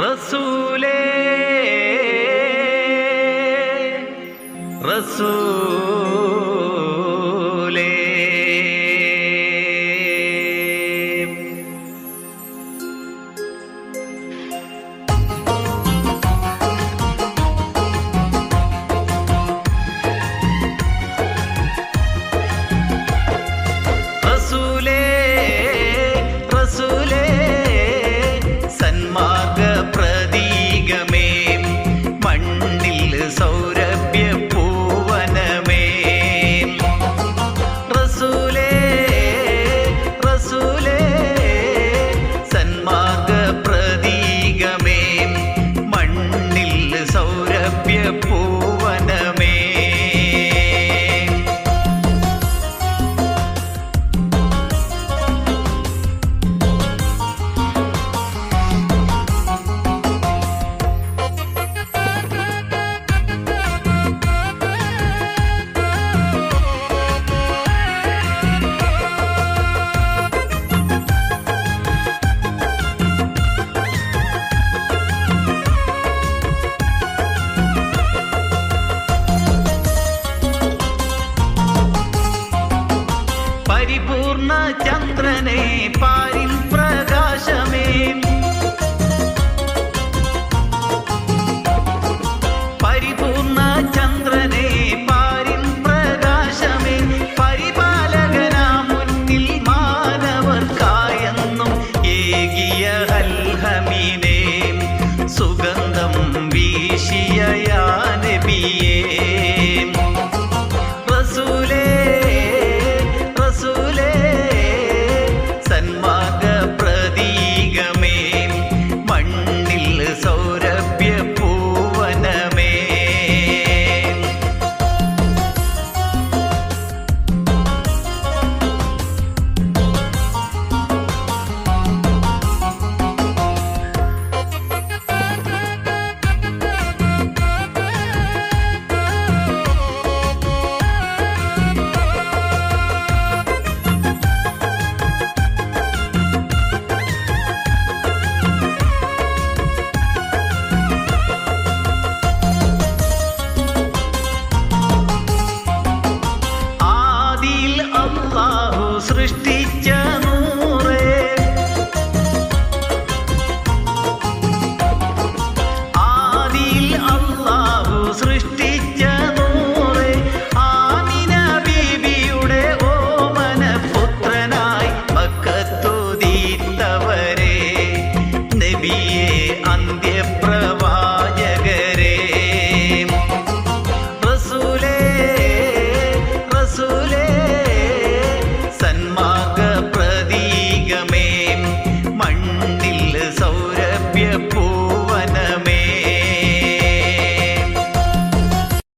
റസൂലേ റസൂലേ പരിപൂർണ ചന്ദ്രനെ പാരിൻ സൃഷ്ടിച്ച നൂറേ. ആദിയിൽ അള്ളാഹു സൃഷ്ടി